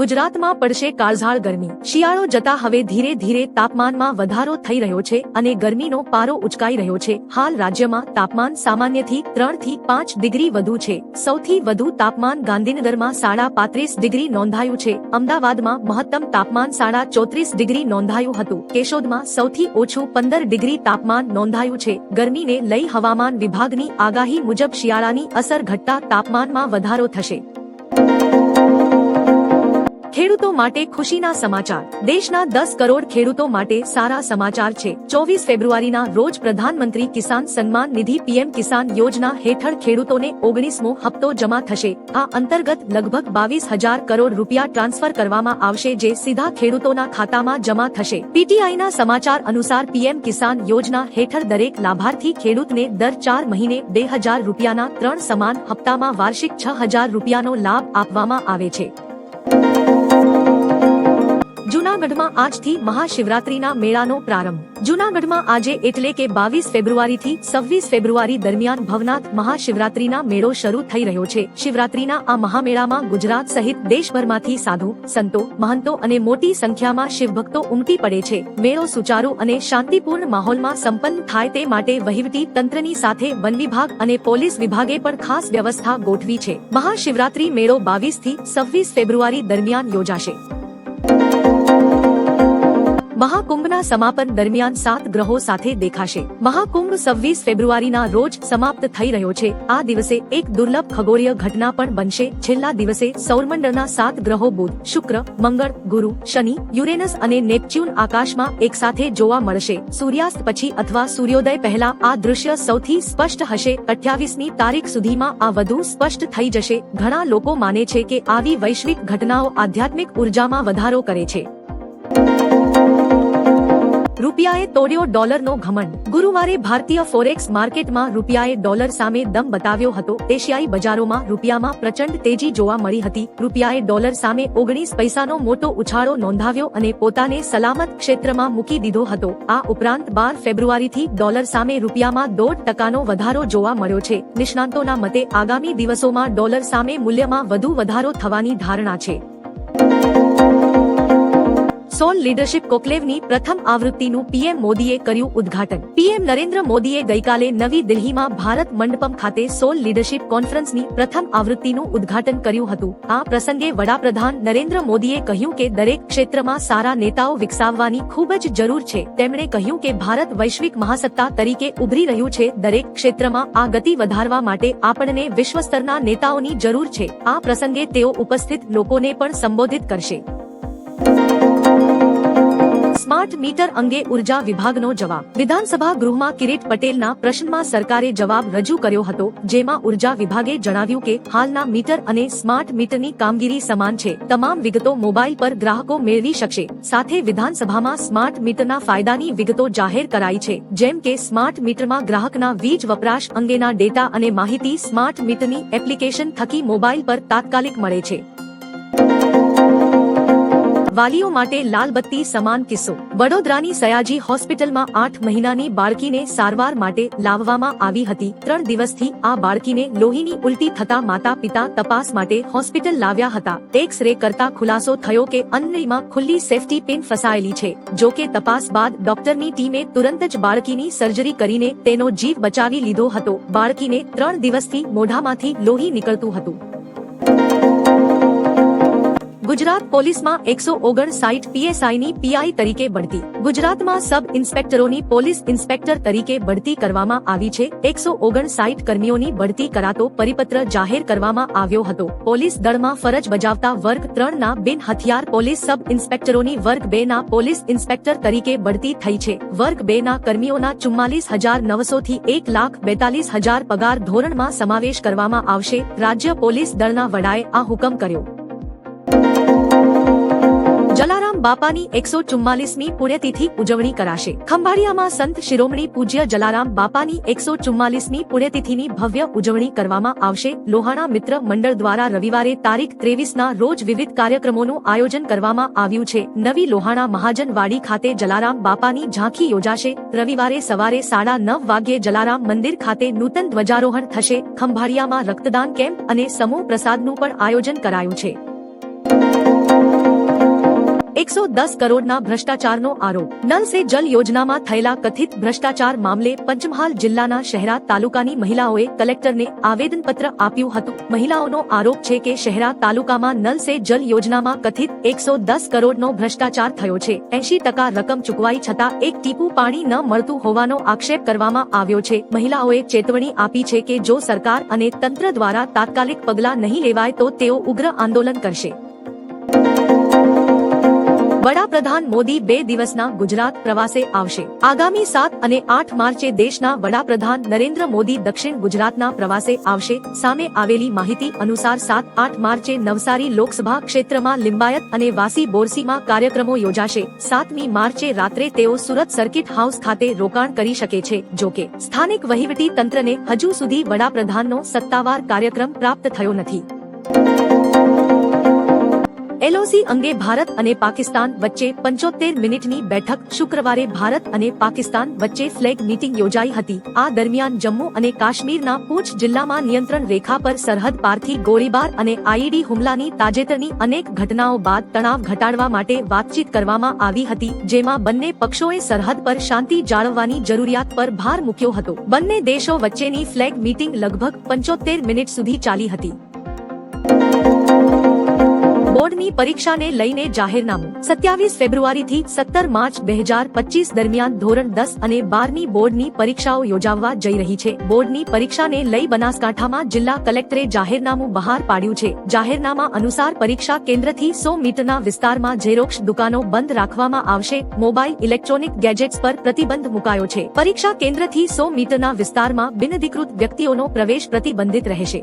ગુજરાતમાં પડશે કાળઝાળ ગરમી. શિયાળો જતા હવે ધીરે ધીરે તાપમાનમાં વધારો થઈ રહ્યો છે અને ગરમીનો પારો ઉચકાઈ રહ્યો છે. હાલ રાજ્યમાં તાપમાન સામાન્યથી ત્રણથી પાંચ ડિગ્રી વધુ છે. સૌથી વધુ તાપમાન ગાંધીનગરમાં સાડા પાંત્રીસ ડિગ્રી નોંધાયું છે. અમદાવાદમાં મહત્તમ તાપમાન સાડા ચોત્રીસ ડિગ્રી નોંધાયું હતું. કેશોદમાં સૌથી ઓછું પંદર ડિગ્રી તાપમાન નોંધાયું છે. ગરમીને લઈ હવામાન વિભાગની આગાહી મુજબ શિયાળાની અસર ઘટતા તાપમાનમાં વધારો થશે. ખેડૂતો માટે ખુશીના સમાચાર. દેશના દસ કરોડ ખેડૂતો માટે સારા સમાચાર છે. ચોવીસ ફેબ્રુઆરીના રોજ પ્રધાનમંત્રી કિસાન સન્માન નિધિ પીએમ કિસાન યોજના હેઠળ ખેડૂતોને ઓગણીસમો હપ્તો જમા થશે. આ અંતર્ગત લગભગ બાવીસ હજાર કરોડ રૂપિયા ટ્રાન્સફર કરવામાં આવશે જે સીધા ખેડૂતોના ખાતામાં જમા થશે. પીટીઆઈના સમાચાર અનુસાર પીએમ કિસાન યોજના હેઠળ દરેક લાભાર્થી ખેડૂતને દર ચાર મહિને બે હજાર રૂપિયાના ત્રણ સમાન હપ્તામાં વાર્ષિક છ હજાર રૂપિયાનો લાભ આપવામાં આવે છે. જૂનાગઢમાં આજથી મહાશિવરાત્રીના મેળાનો પ્રારંભ. જૂનાગઢમાં આજે એટલે કે બાવીસ ફેબ્રુઆરીથી છવ્વીસ ફેબ્રુઆરી દરમિયાન ભવનાથ મહાશિવરાત્રીના મેળો શરૂ થઈ રહ્યો છે. શિવરાત્રીના આ મહામેળામાં ગુજરાત સહિત દેશભરમાંથી સાધુ, સંતો, મહંતો અને મોટી સંખ્યામાં શિવભક્તો ઉમટી પડે છે. મેળો સુચારુ અને શાંતિપૂર્ણ માહોલમાં સંપન્ન થાય તે માટે વહીવટી તંત્રની સાથે વન વિભાગ અને પોલીસ વિભાગે પણ ખાસ વ્યવસ્થા ગોઠવી છે. મહાશિવરાત્રી મેળો બાવીસથી છવ્વીસ ફેબ્રુઆરી દરમિયાન યોજાશે. મહાકુંભના સમાપન દરમિયાન સાત ગ્રહો સાથે દેખાશે. મહાકુંભ છવ્વીસ ફેબ્રુઆરીના રોજ સમાપ્ત થઈ રહ્યો છે. આ દિવસે એક દુર્લભ ખગોળીય ઘટના પણ બનશે. છેલ્લા દિવસે સૌરમંડળના સાત ગ્રહો બુધ, શુક્ર, મંગળ, ગુરુ, શનિ, યુરેનસ અને નેપચ્યુન આકાશમાં એકસાથે જોવા મળશે. સૂર્યાસ્ત પછી અથવા સૂર્યોદય પહેલા આ દૃશ્ય સૌથી સ્પષ્ટ હશે. અઠ્યાવીસમી તારીખ સુધીમાં આ વધુ સ્પષ્ટ થઈ જશે. ઘણા લોકો માને છે કે આવી વૈશ્વિક ઘટનાઓ આધ્યાત્મિક ઉર્જામાં વધારો કરે છે. રૂપિયાએ તોડ્યો ડોલરનો ઘમંડ. ગુરુવારે ભારતીય ફોરેક્સ માર્કેટમાં રૂપિયાએ ડોલર સામે દમ બતાવ્યો હતો. એશિયાઈ બજારોમાં રૂપિયામાં પ્રચંડ તેજી જોવા મળી હતી. રૂપિયાએ ડોલર સામે ઓગણીસ પૈસાનો મોટો ઉછાળો નોંધાવ્યો અને પોતાને સલામત ક્ષેત્રમાં મૂકી દીધો હતો. આ ઉપરાંત બાર ફેબ્રુઆરીથી ડોલર સામે રૂપિયામાં દોઢ ટકાનો વધારો જોવા મળ્યો છે. નિષ્ણાંતોના મતે આગામી દિવસોમાં ડોલર સામે મૂલ્યમાં વધુ વધારો થવાની ધારણા છે. સોલ લીડરશિપ કોકલેવની પ્રથમ આવૃત્તિનું પીએમ મોદીએ કર્યું ઉદ્ઘાટન. પીએમ નરેન્દ્ર મોદીએ ગઈકાલે નવી દિલ્હીમાં ભારત મંડપમ ખાતે સોલ લીડરશિપ કોન્ફરન્સની પ્રથમ આવૃત્તિનું ઉદ્ઘાટન કર્યું હતું. આ પ્રસંગે વડાપ્રધાન નરેન્દ્ર મોદીએ કહ્યું કે દરેક ક્ષેત્રમાં સારા નેતાઓ વિકસાવવાની ખૂબ જ જરૂર છે. તેમણે કહ્યું કે ભારત વૈશ્વિક મહાસત્તા તરીકે ઉભરી રહ્યું છે. દરેક ક્ષેત્રમાં આ ગતિ વધારવા માટે આપણને વિશ્વસ્તરના નેતાઓની જરૂર છે. આ પ્રસંગે તેઓ ઉપસ્થિત લોકોને પણ સંબોધિત કરશે. સ્માર્ટ મીટર અંગે ઊર્જા વિભાગનો જવાબ. વિધાનસભા ગૃહમાં કિરીટ પટેલના પ્રશ્નમાં સરકારે જવાબ રજૂ કર્યો હતો, જેમાં ઊર્જા વિભાગે જણાવ્યું કે, હાલના મીટર અને સ્માર્ટ મીટરની કામગીરી સમાન છે. તમામ વિગતો મોબાઈલ પર ગ્રાહકો મેળવી શકશે. સાથે વિધાનસભામાં સ્માર્ટ મીટરના ફાયદાની વિગતો જાહેર કરાઈ છે. જેમ કે, સ્માર્ટ મીટરમાં ગ્રાહકના વીજ વપરાશ અંગેના ડેટા અને માહિતી સ્માર્ટ મીટરની એપ્લિકેશન થકી મોબાઈલ પર તાત્કાલિક મળે છે. વાલીઓ માટે લાલબત્તી સમાન કિસ્સો. વડોદરાની સયાજી હોસ્પિટલમાં આઠ મહિનાની બાળકીને સારવાર માટે લાવવામાં આવી હતી. ત્રણ દિવસથી આ બાળકીને લોહીની ઉલટી થતા માતા પિતા તપાસ માટે હોસ્પિટલ લાવ્યા હતા. એક્સ રે કરતા ખુલાસો થયો કે અન્નયમાં ખુલ્લી સેફટી પિન ફસાયેલી છે. જો કે તપાસ બાદ ડોક્ટરની ટીમે તુરંત જ બાળકીની સર્જરી કરીને તેનો જીવ બચાવી લીધો હતો. બાળકીને ત્રણ દિવસથી મોઢામાંથી લોહી નીકળતું હતું. ગુજરાત પોલીસમાં એકસો ઓગણસાઠ પીએસઆઈની પીઆઈ તરીકે બઢતી. ગુજરાતમાં સબ ઇન્સ્પેક્ટરોની પોલીસ ઇન્સ્પેક્ટર તરીકે બઢતી કરવામાં આવી છે. એકસો ઓગણસાઠ કર્મીઓની બઢતી કરાતો પરિપત્ર જાહેર કરવામાં આવ્યો હતો. પોલીસ દળમાં ફરજ બજાવતા વર્ગ ત્રણ ના બિન હથિયાર પોલીસ સબ ઇન્સ્પેક્ટરોની વર્ગ બે ના પોલીસ ઇન્સ્પેક્ટર તરીકે બઢતી થઈ છે. વર્ગ બે ના કર્મીઓના ચુમ્માલીસ હજાર નવસો થી એક લાખ બેતાલીસ હજાર પગાર ધોરણમાં સમાવેશ કરવામાં આવશે. રાજ્ય પોલીસ દળના વડાએ આ હુકમ કર્યો. જલારામ બાપાની એકસો ચુમ્માલીસમી પુણ્યતિથિ ઉજવણી કરાશે. ખંભાળિયામાં સંત શિરોમણી પૂજ્ય જલારામ બાપાની એકસો ચુમ્માલીસમી પુણ્યતિથિની ભવ્ય ઉજવણી કરવામાં આવશે. લોહાણા મિત્ર મંડળ દ્વારા રવિવારે તારીખ ત્રેવીસના રોજ વિવિધ કાર્યક્રમોનું આયોજન કરવામાં આવ્યું છે. નવી લોહાણા મહાજનવાડી ખાતે જલારામ બાપાની ઝાંખી યોજાશે. રવિવારે સવારે સાડા નવ વાગ્યે જલારામ મંદિર ખાતે નૂતન ધ્વજારોહણ થશે. ખંભાળિયામાં રક્તદાન કેમ્પ અને સમૂહ પ્રસાદનું પણ આયોજન કરાયું છે. એકસો દસ કરોડના ભ્રષ્ટાચારનો આરોપ. નલ સે જલ યોજનામાં થયેલા કથિત ભ્રષ્ટાચાર મામલે પંચમહાલ જિલ્લાના શહેરા તાલુકાની મહિલાઓએ કલેક્ટરને આવેદનપત્ર આપ્યું હતું. મહિલાઓનો આરોપ છે કે શહેરા તાલુકામાં નલ સે જલ યોજનામાં કથિત એકસો દસ કરોડનો ભ્રષ્ટાચાર થયો છે. એંશી ટકા રકમ ચૂકવાઈ છતાં એક ટીપું પાણી ન મળતું હોવાનો આક્ષેપ કરવામાં આવ્યો છે. મહિલાઓએ ચેતવણી આપી છે કે જો સરકાર અને તંત્ર દ્વારા તાત્કાલિક પગલાં નહીં લેવાય તો તેઓ ઉગ્ર આંદોલન કરશે. વડાપ્રધાન મોદી બે દિવસના ગુજરાત પ્રવાસે આવશે. આગામી સાત અને આઠ માર્ચે દેશના વડાપ્રધાન નરેન્દ્ર મોદી દક્ષિણ ગુજરાતના પ્રવાસે આવશે. સામે આવેલી માહિતી અનુસાર સાત આઠ માર્ચે નવસારી લોકસભા ક્ષેત્રમાં લિંબાયત અને વાસી બોરસીમાં કાર્યક્રમો યોજાશે. સાતમી માર્ચે રાત્રે તેઓ સુરત સર્કિટ હાઉસ ખાતે રોકાણ કરી શકે છે. જોકે સ્થાનિક વહીવટી તંત્રને હજુ સુધી વડાપ્રધાનનો સત્તાવાર કાર્યક્રમ પ્રાપ્ત થયો નથી. એલઓસી અંગે ભારત અને પાકિસ્તાન વચ્ચે પંચોતેર મિનિટની બેઠક શુક્રવારે ભારત અને પાકિસ્તાન વચ્ચે ફ્લેગ મીટિંગ યોજાઈ હતી. આ દરમિયાન જમ્મુ અને કાશ્મીરના પૂંછ જિલ્લામાં નિયંત્રણ રેખા પર સરહદ પારથી ગોળીબાર અને આઈડી હુમલાની તાજેતરની અનેક ઘટનાઓ બાદ તણાવ ઘટાડવા માટે વાતચીત કરવામાં આવી હતી, જેમાં બંને પક્ષોએ સરહદ પર શાંતિ જાળવવાની જરૂરિયાત પર ભાર મૂક્યો હતો. બંને દેશો વચ્ચેની ફ્લેગ મીટિંગ લગભગ પંચોતેર મિનિટ સુધી ચાલી હતી. બોર્ડની પરીક્ષાને લઈને જાહેરનામું. સત્યાવીસ ફેબ્રુઆરીથી સત્તર માર્ચ બે હજાર પચીસ દરમિયાન ધોરણ દસ અને બારની બોર્ડની પરીક્ષાઓ યોજાવા જઈ રહી છે. બોર્ડની પરીક્ષાને લઈ બનાસકાંઠામાં જિલ્લા કલેક્ટરે જાહેરનામું બહાર પાડ્યું છે. જાહેરનામા અનુસાર પરીક્ષા કેન્દ્રથી સો મીટરના વિસ્તારમાં ઝેરોક્ષ દુકાનો બંધ રાખવામાં આવશે. મોબાઈલ, ઇલેક્ટ્રોનિક ગેજેટ્સ પર પ્રતિબંધ મુકાયો છે. પરીક્ષા કેન્દ્રથી સો મીટરના વિસ્તારમાં બિનધિકૃત વ્યક્તિઓનો પ્રવેશ પ્રતિબંધિત રહેશે.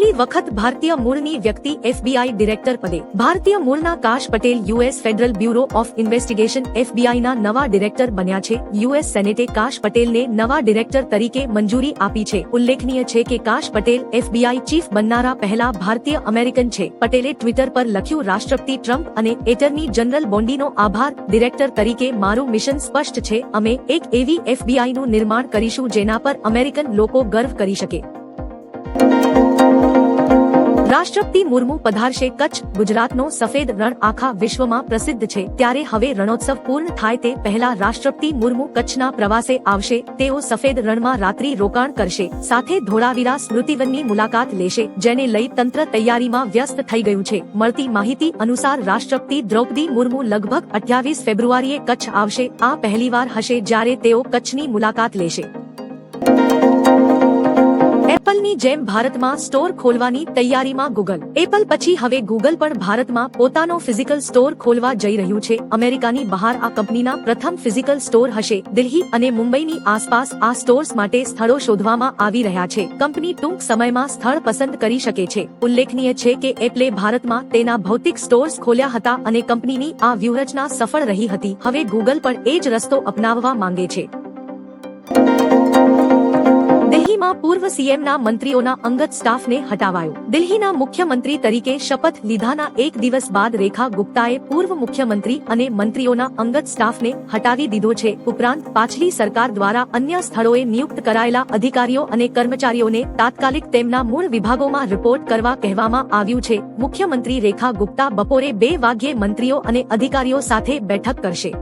પહેલી વખત ભારતીય મૂળની વ્યક્તિ એફબીઆઈ ડિરેક્ટર પદે. ભારતીય મૂળના Kash Patel US federal bureau of investigation એફબીઆઈના નવા ડિરેક્ટર બન્યા છે. યુએસ સેનેટે કાશ પટેલને નવા ડિરેક્ટર તરીકે મંજૂરી આપી છે. ઉલ્લેખનીય છે કે કાશ પટેલ એફબીઆઈ ચીફ બનનારા પહેલા ભારતીય અમેરિકન છે. પટેલે ટ્વિટર પર લખ્યું, રાષ્ટ્રપતિ ટ્રમ્પ અને એટર્ની જનરલ બોન્ડીનો આભાર. ડિરેક્ટર તરીકે મારું મિશન સ્પષ્ટ છે. અમે એક એવી એફબીઆઈનું નિર્માણ કરીશું જેના પર અમેરિકન લોકો ગર્વ કરી શકે. રાષ્ટ્રપતિ મુર્મુ પધારશે કચ્છ, ગુજરાતનો સફેદ રણ આખા વિશ્વમાં પ્રસિદ્ધ છે. ત્યારે હવે રણોત્સવ પૂર્ણ થાય તે પહેલા રાષ્ટ્રપતિ મુર્મુ કચ્છના પ્રવાસે આવશે. તેઓ સફેદ રણમાં રાત્રિ રોકાણ કરશે. સાથે ધોળાવીરા સ્મૃતિવનની મુલાકાત લેશે, જેને લઈ તંત્ર તૈયારીમાં વ્યસ્ત થઈ ગયું છે. મળતી માહિતી અનુસાર રાષ્ટ્રપતિ દ્રૌપદી મુર્મુ લગભગ અઠ્યાવીસ ફેબ્રુઆરીએ કચ્છ આવશે. આ પહેલીવાર હશે જ્યારે તેઓ કચ્છની મુલાકાત લેશે. એપલની જેમ ભારતમાં સ્ટોર ખોલવાની તૈયારીમાં ગૂગલ એપલ પછી હવે ગૂગલ પણ ભારતમાં પોતાનો ફિઝિકલ સ્ટોર ખોલવા જઈ રહ્યું છે. અમેરિકાની બહાર આ કંપનીના પ્રથમ ફિઝિકલ સ્ટોર હશે. દિલ્હી અને મુંબઈની આસપાસ આ સ્ટોર્સ માટે સ્થળો શોધવામાં આવી રહ્યા છે. કંપની ટૂંક સમયમાં સ્થળ પસંદ કરી શકે છે. ઉલ્લેખનીય છે કે એપલે ભારતમાં તેના ભૌતિક સ્ટોર્સ ખોલ્યા હતા અને કંપનીની આ વ્યૂહરચના સફળ રહી હતી. હવે ગૂગલ પણ એ જ રસ્તો અપનાવવા માંગે છે. દિલ્હીમાં પૂર્વ સીએમના મંત્રીઓના અંગત સ્ટાફને હટાવાયો. દિલ્હીના મુખ્યમંત્રી તરીકે શપથ લીધાના એક દિવસ બાદ રેખા ગુપ્તાએ પૂર્વ મુખ્યમંત્રી અને મંત્રીઓના અંગત સ્ટાફને હટાવી દીધો છે. ઉપરાંત પાછલી સરકાર દ્વારા અન્ય સ્થળોએ નિયુક્ત કરાયેલા અધિકારીઓ અને કર્મચારીઓને તાત્કાલિક તેમના મૂળ વિભાગોમાં રિપોર્ટ કરવા કહેવામાં આવ્યું છે. મુખ્યમંત્રી રેખા ગુપ્તા બપોરે બે વાગ્યે મંત્રીઓ અને અધિકારીઓ સાથે બેઠક કરશે.